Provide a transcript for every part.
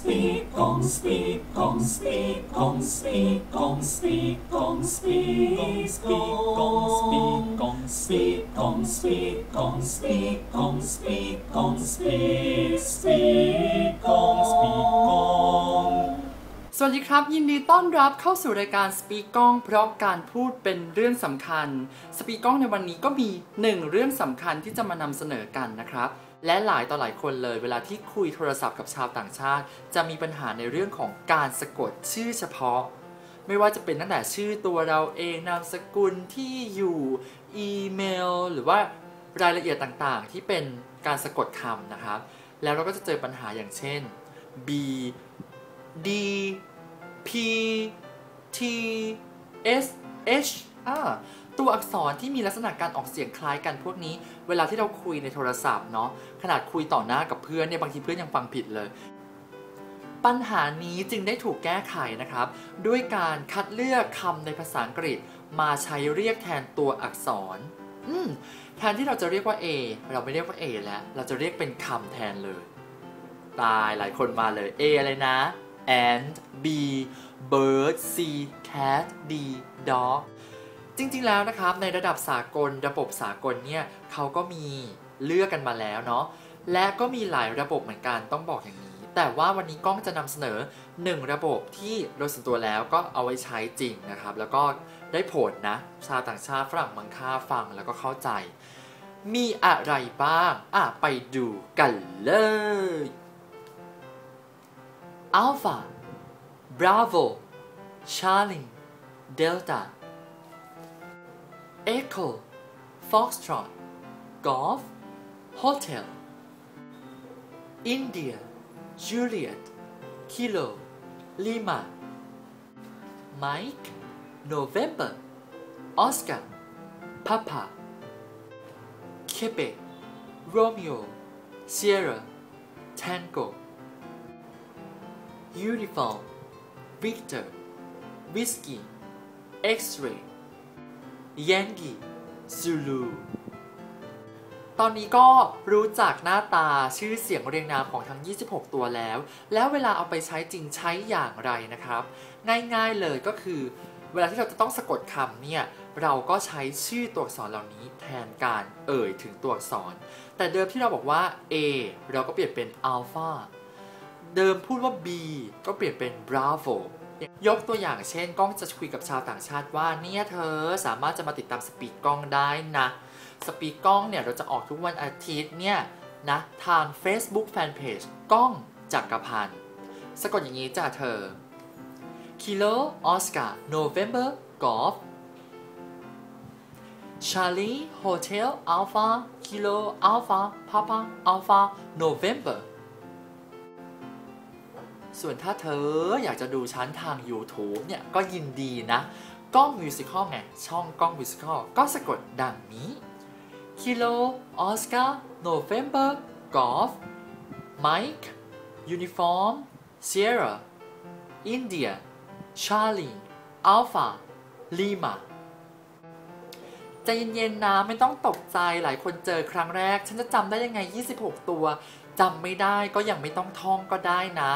speak, gong speak, gong speak, gong speak, gong speak, gong speak, gong speak, gong speak, gong speak, gong speak, gong speak, gong speak, speak, gong speak, gong. สวัสดีครับ ยินดีต้อนรับเข้าสู่รายการสปีกกล้องเพราะการพูดเป็นเรื่องสำคัญสปีกกล้องในวันนี้ก็มีหนึ่งเรื่องสำคัญที่จะมานำเสนอกันนะครับ และหลายต่อหลายคนเลยเวลาที่คุยโทรศัพท์กับชาวต่างชาติ จะมีปัญหาในเรื่องของการสะกดชื่อเฉพาะ ไม่ว่าจะเป็นตั้งแต่ชื่อตัวเราเองนามสกุลที่อยู่อีเมล หรือว่ารายละเอียดต่างๆ ที่เป็นการสะกดคำนะครับ แล้วเราก็จะเจอปัญหาอย่างเช่น B D P T S H อ่า ตัวอักษรที่มีลักษณะการออกเสียงคล้ายกันพวกนี้ เวลาที่เราคุยในโทรศัพท์เนาะขนาดคุยต่อหน้ากับเพื่อนเนี่ยบางทีเพื่อนยังฟังผิดเลย ปัญหานี้จึงได้ถูกแก้ไขนะครับ ด้วยการคัดเลือกคำในภาษาอังกฤษ มาใช้เรียกแทนตัวอักษรอืมแทนที่เราจะเรียกว่า A เราไม่เรียกว่า A แล้ว เราจะเรียกเป็นคำแทนเลย ตายหลายคนมาเลย A อะไรนะ and B bird C cat D dog จริงๆแล้วนะครับในระดับสากลระบบสากลเนี่ยเขาก็มีเลือกกันมาแล้วเนาะและก็มีหลายระบบเหมือนกันต้องบอกอย่างนี้ แต่ว่าวันนี้กล้องจะนำเสนอ 1 ระบบที่โดยส่วนตัวแล้วก็เอาไว้ใช้จริงนะครับ แล้วก็ได้ผลนะชาวต่างชาติฝรั่งมังค่าฟังแล้วก็เข้าใจ มีอะไรบ้างอะไปดูกันเลย Alpha Bravo Charlie Delta Echo Foxtrot Golf Hotel India Juliet Kilo Lima Mike November Oscar Papa Quebec Romeo Sierra Tango Uniform Victor Whiskey X-ray Yankee Zulu ตอนนี้ก็รู้จักหน้าตาชื่อเสียงเรียงนามของทั้ง 26 ตัวแล้ว แล้วเวลาเอาไปใช้จริงใช้อย่างไรนะครับ ง่ายๆเลยก็คือ เวลาที่เราจะต้องสะกดคำเนี่ย เราก็ใช้ชื่อตัวอักษรเหล่านี้แทนการเอ่ยถึงตัวอักษร แต่เดิมที่เราบอกว่า A เราก็เปลี่ยนเป็น Alpha เดิมพูดว่า B ก็เปลี่ยนเป็น Bravo ยกตัวอย่างเช่นกล้องจะคุยกับชาวต่างชาติว่าเนี่ยเธอสามารถจะมาติดตามสปีกกล้องได้นะ สปีกกล้องเนี่ยเราจะออกทุกวันอาทิตย์เนี่ยนะทาง Facebook Fanpage กล้องจักรพันธ์สะกดอย่างนี้จ้ะเธอ Kilo Oscar November Golf Charlie Hotel Alpha Kilo Alpha Papa Alpha November ส่วนถ้าเธออยากจะดูชั้นทาง YouTube เนี่ย ก็ยินดีนะ กล้องมิวสิคอลไง ช่องกล้องมิวสิคอลก็สะกดดังนี้ Kilo Oscar November Golf Mike Uniform Sierra India Charlie Alpha Lima ใจเย็นๆนะไม่ต้องตกใจหลายคนเจอครั้งแรก ฉันจะจำได้ยังไง 26 ตัว จำไม่ได้ก็ยังไม่ต้องท่องก็ได้นะ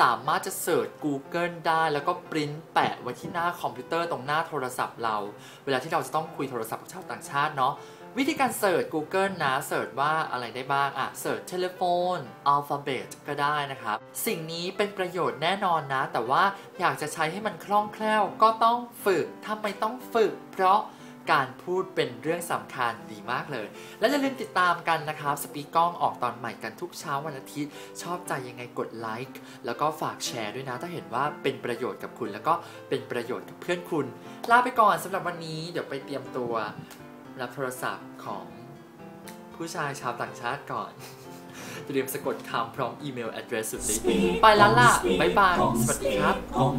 สามารถจะเสิร์ช Google ได้ แล้วก็ปริ้นแปะไว้ที่หน้าคอมพิวเตอร์ตรงหน้าโทรศัพท์เรา เวลาที่เราจะต้องคุยโทรศัพท์กับชาวต่างชาติเนาะวิธีการเสิร์ช Google นะเสิร์ชว่าอะไรได้บ้างอะเสิร์ชเทเลโฟนอัลฟาเบตก็ได้นะครับ สิ่งนี้เป็นประโยชน์แน่นอนนะ แต่ว่าอยากจะใช้ให้มันคล่องแคล่ว ก็ต้องฝึกทำไมต้องฝึก เพราะ การพูดเป็นเรื่องสำคัญดีมากเลย และอย่าลืมติดตามกันนะครับ สปีกล้องออกตอนใหม่กันทุกเช้าวันอาทิตย์ ชอบใจยังไงกดไลค์แล้วก็ฝากแชร์ด้วยนะ ถ้าเห็นว่าเป็นประโยชน์กับคุณ แล้วก็เป็นประโยชน์กับเพื่อนคุณ ลาไปก่อนสำหรับวันนี้ เดี๋ยวไปเตรียมตัวรับโทรศัพท์ของผู้ชายชาวต่างชาติก่อน อย่าลืมสะกดคำพร้อมอีเมลแอดเดรสสุดนี้ไปแล้วล่ะบายบาย สวัสดีครับกอง